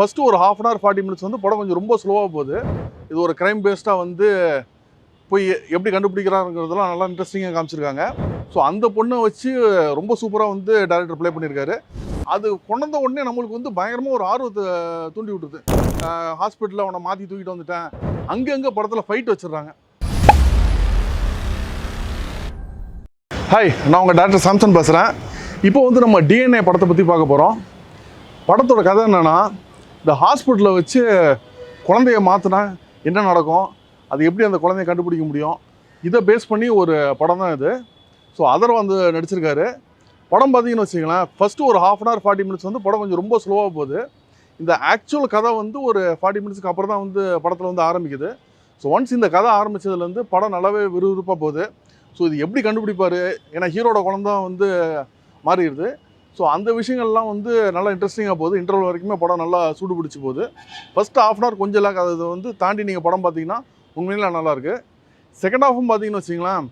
First ஒரு half an hour forty minutes வந்து படம் கொஞ்சம் ரொம்ப ஸ்லோவாக போகுது. இது ஒரு க்ரைம் பேஸ்டாக வந்து போய் எப்படி கண்டுபிடிக்கிறாங்கிறதெல்லாம் நல்லா இன்ட்ரெஸ்டிங்காக காமிச்சிருக்காங்க. ஸோ அந்த பொண்ணை வச்சு ரொம்ப சூப்பராக வந்து டேரக்டர் ப்ளே பண்ணியிருக்காரு அது கொண்டு உடனே நம்மளுக்கு வந்து பயங்கரமாக ஒரு ஆர்வத்தை தூண்டி விட்டுருது ஹாஸ்பிட்டலில் அவனை மாற்றி தூக்கிட்டு வந்துட்டேன். அங்கங்கே படத்தில் ஃபைட் வச்சிடுறாங்க. ஹாய் நான் உங்கள் டாக்டர் சாம்சன் பேசுகிறேன் இப்போ வந்து நம்ம டிஎன்ஏ படத்தை பற்றி பார்க்க போகிறோம் படத்தோட கதை என்னென்னா இந்த ஹாஸ்பிட்டலில் வச்சு குழந்தைய மாற்றினா என்ன நடக்கும்? அது எப்படி அந்த குழந்தைய கண்டுபிடிக்க முடியும்? இதை பேஸ் பண்ணி ஒரு படம் தான் இது. ஸோ அதர் வந்து நடிச்சிருக்காரு. படம் பார்த்தீங்கன்னு வச்சுங்களேன் ஃபஸ்ட்டு ஒரு half an hour forty minutes வந்து படம் கொஞ்சம் ரொம்ப ஸ்லோவாக போகுது. இந்த ஆக்சுவல் கதை வந்து ஒரு ஃபார்ட்டி மினிட்ஸ்க்கு அப்புறம் தான் வந்து படத்தில் வந்து ஆரம்பிக்குது. ஸோ ஒன்ஸ் இந்த கதை ஆரம்பிச்சதுலேருந்து படம் நல்லாவே விறுவிறுப்பாக போகுது. ஸோ இது எப்படி கண்டுபிடிப்பார்? ஏன்னா ஹீரோட குழந்தை வந்து மாறிடுது. ஸோ அந்த விஷயங்கள்லாம் வந்து நல்லா இன்ட்ரெஸ்டிங்காக போகுது. இன்டர்வல் வரைக்குமே படம் நல்லா சூடு பிடிச்சி போகுது. ஃபஸ்ட் ஆஃப் அன் ஹவர் கொஞ்சம் லேக் அது வந்து தாண்டி நீங்கள் படம் பார்த்தீங்கன்னா உண்மையில நல்லாயிருக்கு செகண்ட் ஹாஃபும் பார்த்தீங்கன்னு வச்சிங்களேன்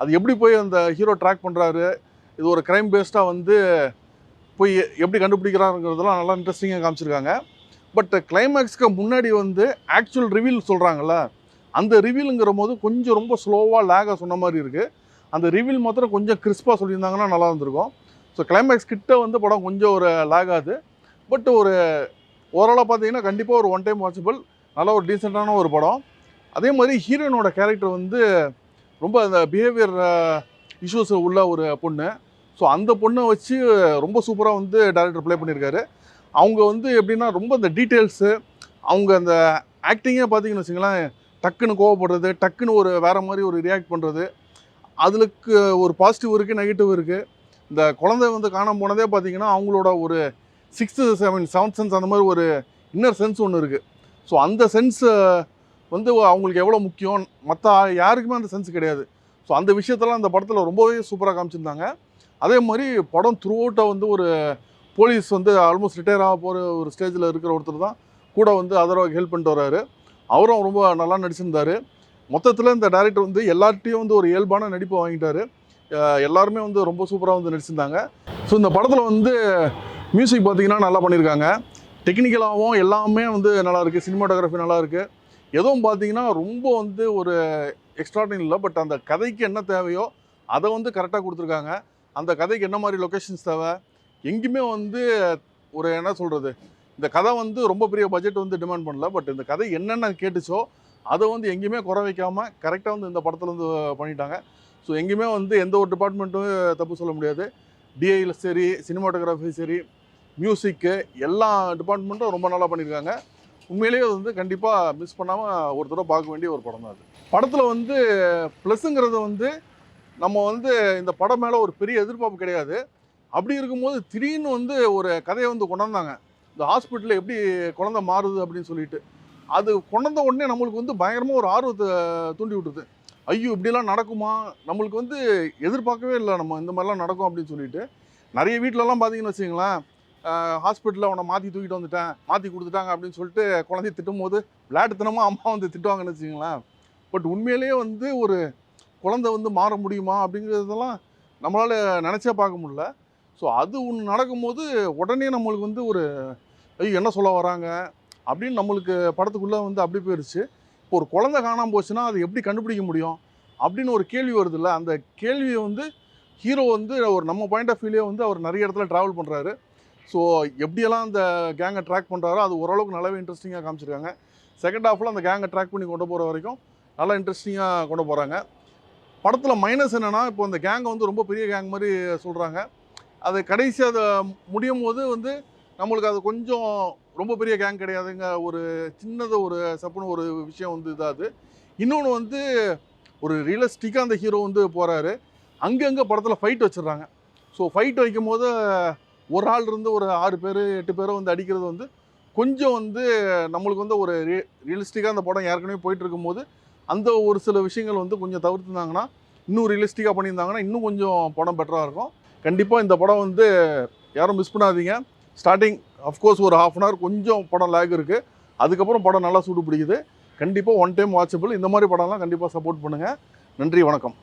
அது எப்படி போய் அந்த ஹீரோ ட்ராக் பண்ணுறாரு இது ஒரு க்ரைம் பேஸ்டாக வந்து போய் எப்படி கண்டுபிடிக்கிறாருங்கிறதெல்லாம் நல்லா இன்ட்ரெஸ்டிங்காக காமிச்சிருக்காங்க. பட் கிளைமேக்ஸ்க்கு முன்னாடி வந்து ஆக்சுவல் ரிவீல் சொல்கிறாங்கல்ல அந்த ரிவீலுங்கிற போது கொஞ்சம் ரொம்ப ஸ்லோவாக லேகாக சொன்ன மாதிரி இருக்குது அந்த ரிவீல் மாத்திரம் கொஞ்சம் கிறிஸ்பாக சொல்லியிருந்தாங்கன்னா நல்லா இருந்திருக்கும். ஸோ கிளைமேக்ஸ் கிட்ட வந்து படம் கொஞ்சம் ஒரு லாகாது ஆகுது. பட் ஒரு ஓவராலாக பார்த்தீங்கன்னா கண்டிப்பாக ஒரு ஒன் டைம் வாட்சபிள் நல்ல ஒரு டீசெண்டான ஒரு படம். அதே மாதிரி ஹீரோயினோட கேரக்டர் வந்து ரொம்ப அந்த பிஹேவியர் இஷ்யூஸ் உள்ள ஒரு பொண்ணு. ஸோ அந்த பொண்ணை வச்சு ரொம்ப சூப்பராக வந்து டேரக்டர் ப்ளே பண்ணியிருக்காரு. அவங்க வந்து எப்படின்னா ரொம்ப அந்த டீட்டெயில்ஸு அவங்க அந்த ஆக்டிங்கே பார்த்தீங்கன்னு வச்சுங்களேன் டக்குன்னு கோவப்படுறது டக்குன்னு ஒரு வேறு மாதிரி ஒரு ரியாக்ட் பண்ணுறது அதுக்கு ஒரு பாசிட்டிவ் இருக்குது நெகட்டிவ் இருக்குது இந்த குழந்தை வந்து காணாமல் போனதே பார்த்தீங்கன்னா அவங்களோட ஒரு சிக்ஸ்த்து செவன் செவன்த் சென்ஸ் அந்த மாதிரி ஒரு இன்னர் சென்ஸ் ஒன்று இருக்குது ஸோ அந்த சென்ஸு வந்து அவங்களுக்கு எவ்வளோ முக்கியம்? மற்ற யாருக்குமே அந்த சென்ஸ் கிடையாது. ஸோ அந்த விஷயத்தெல்லாம் அந்த படத்தில் ரொம்பவே சூப்பராக காமிச்சிருந்தாங்க. அதே மாதிரி படம் த்ரூ அவுட்டாக வந்து ஒரு போலீஸ் வந்து ஆல்மோஸ்ட் ரிட்டையர் ஆக போகிற ஒரு ஸ்டேஜில் இருக்கிற ஒருத்தர் தான் கூட வந்து அதர்வாக ஹெல்ப் பண்ணிட்டு வர்றாரு. அவரும் ரொம்ப நல்லா நடிச்சிருந்தாரு. மொத்தத்தில் இந்த டேரக்டர் வந்து எல்லார்ட்டையும் வந்து ஒரு இயல்பான நடிப்பை வாங்கிட்டாரு. எல்லாருமே வந்து ரொம்ப சூப்பராக வந்து நடிச்சிருந்தாங்க. ஸோ இந்த படத்தில் வந்து மியூசிக் பார்த்தீங்கன்னா நல்லா பண்ணியிருக்காங்க டெக்னிக்கலாகவும் எல்லாமே வந்து நல்லாயிருக்கு சினிமாட்டோகிராஃபி நல்லா இருக்குது எதுவும் பார்த்தீங்கன்னா ரொம்ப வந்து ஒரு எக்ஸ்ட்ராடின் இல்லை. பட் அந்த கதைக்கு என்ன தேவையோ அதை வந்து கரெக்டாக கொடுத்துருக்காங்க. அந்த கதைக்கு என்ன மாதிரி லொக்கேஷன்ஸ் தேவை? எங்கேயுமே வந்து ஒரு என்ன சொல்கிறது இந்த கதை வந்து ரொம்ப பெரிய பட்ஜெட் வந்து டிமாண்ட் பண்ணல. பட் இந்த கதை என்னென்ன கேட்டுச்சோ அதை வந்து எங்கேயுமே குறை வைக்காமல் கரெக்டாக வந்து இந்த படத்தில் வந்து பண்ணிட்டாங்க. ஸோ எங்கேயுமே வந்து எந்த ஒரு டிபார்ட்மெண்ட்டும் தப்பு சொல்ல முடியாது. டிஐயில் சரி சினிமாட்டோகிராஃபி சரி மியூசிக்கு எல்லா டிபார்ட்மெண்ட்டும் ரொம்ப நல்லா பண்ணியிருக்காங்க. உண்மையிலேயே அது வந்து கண்டிப்பாக மிஸ் பண்ணாமல் ஒரு தடவை பார்க்க வேண்டிய ஒரு படம் தான் அது. படத்தில் வந்து ப்ளஸ்ஸுங்கிறது வந்து நம்ம வந்து இந்த படம் மேலே ஒரு பெரிய எதிர்பார்ப்பு கிடையாது. அப்படி இருக்கும்போது திடீர்னு வந்து ஒரு கதையை வந்து கொண்டாந்தாங்க. இந்த ஹாஸ்பிட்டலில் எப்படி குழந்தை மாறுது அப்படின்னு சொல்லிட்டு. அது கொண்டாந்த உடனே நம்மளுக்கு வந்து பயங்கரமாக ஒரு ஆர்வத்தை தூண்டி விட்டுருது ஐயோ இப்படிலாம் நடக்குமா? நம்மளுக்கு வந்து எதிர்பார்க்கவே இல்லை நம்ம இந்த மாதிரிலாம் நடக்கும் அப்படின்னு சொல்லிட்டு. நிறைய வீட்டிலலாம் பார்த்தீங்கன்னு வச்சுங்களேன் ஹாஸ்பிட்டலில் அவனை மாற்றி தூக்கிட்டு வந்துட்டேன் மாற்றி கொடுத்துட்டாங்க அப்படின்னு சொல்லிட்டு குழந்தைய திட்டும் போது விளையாட்டுத்தனமாக அம்மா வந்து திட்டுவாங்கன்னு வச்சுங்களேன் பட் உண்மையிலேயே வந்து ஒரு குழந்தை வந்து மாற முடியுமா அப்படிங்கிறதெல்லாம் நம்மளால் நினச்சே பார்க்க முடியல. ஸோ அது ஒன்று நடக்கும்போது உடனே நம்மளுக்கு வந்து ஒரு ஐயோ என்ன சொல்ல வராங்க? அப்படின்னு நம்மளுக்கு படத்துக்குள்ளே வந்து அப்படி போயிடுச்சு இப்போ ஒரு குழந்தை காணாமல் போச்சுன்னா அது எப்படி கண்டுபிடிக்க முடியும்? அப்படின்னு ஒரு கேள்வி வருதுல்ல. அந்த கேள்வியை வந்து ஹீரோ வந்து ஒரு நம்ம பாயிண்ட் ஆஃப் வியூலே வந்து அவர் நிறைய இடத்துல ட்ராவல் பண்ணுறாரு ஸோ எப்படியெல்லாம் அந்த கேங்கை ட்ராக் பண்ணுறாரோ அது ஓரளவுக்கு நல்லாவே இன்ட்ரெஸ்டிங்காக காமிச்சிருக்காங்க. செகண்ட் ஹாஃபில் அந்த கேங்கை ட்ராக் பண்ணி கொண்டு போகிற வரைக்கும் நல்லா இன்ட்ரெஸ்டிங்காக கொண்டு போகிறாங்க படத்தில் மைனஸ் என்னென்னா இப்போ அந்த கேங்கை வந்து ரொம்ப பெரிய கேங் மாதிரி சொல்கிறாங்க அது கடைசி அதை முடியும் போது வந்து நம்மளுக்கு அது கொஞ்சம் ரொம்ப பெரிய கேங் கிடையாதுங்க. ஒரு சின்னதை ஒரு சப்புன்னு ஒரு விஷயம் வந்து இதாது. இன்னொன்று வந்து ஒரு ரியலிஸ்டிக்காக அந்த ஹீரோ வந்து போகிறாரு அங்கங்கே படத்தில் ஃபைட் வச்சிடுறாங்க ஸோ ஃபைட் வைக்கும் போது ஒரு ஆள் இருந்து ஒரு ஆறு பேர் எட்டு பேரை வந்து அடிக்கிறது வந்து கொஞ்சம் வந்து நம்மளுக்கு வந்து ஒரு ரியலிஸ்டிக்காக அந்த படம் ஏற்கனவே போயிட்டு இருக்கும்போது அந்த ஒரு சில விஷயங்கள் வந்து கொஞ்சம் தவிர்த்துருந்தாங்கன்னா இன்னும் ரியலிஸ்டிக்காக பண்ணியிருந்தாங்கன்னா இன்னும் கொஞ்சம் படம் பெட்டராக இருக்கும். கண்டிப்பாக இந்த படம் வந்து யாரும் மிஸ் பண்ணாதீங்க. ஸ்டார்டிங் அஃப்கோர்ஸ் ஒரு ஹாஃப் அன் ஹவர் கொஞ்சம் படம் லேக் இருக்குது அதுக்கப்புறம் படம் நல்லா சூடு பிடிக்குது. கண்டிப்பாக ஒன் டைம் வாட்சபிள் இந்த மாதிரி படம்லாம் கண்டிப்பாக சப்போர்ட் பண்ணுங்கள் நன்றி வணக்கம்.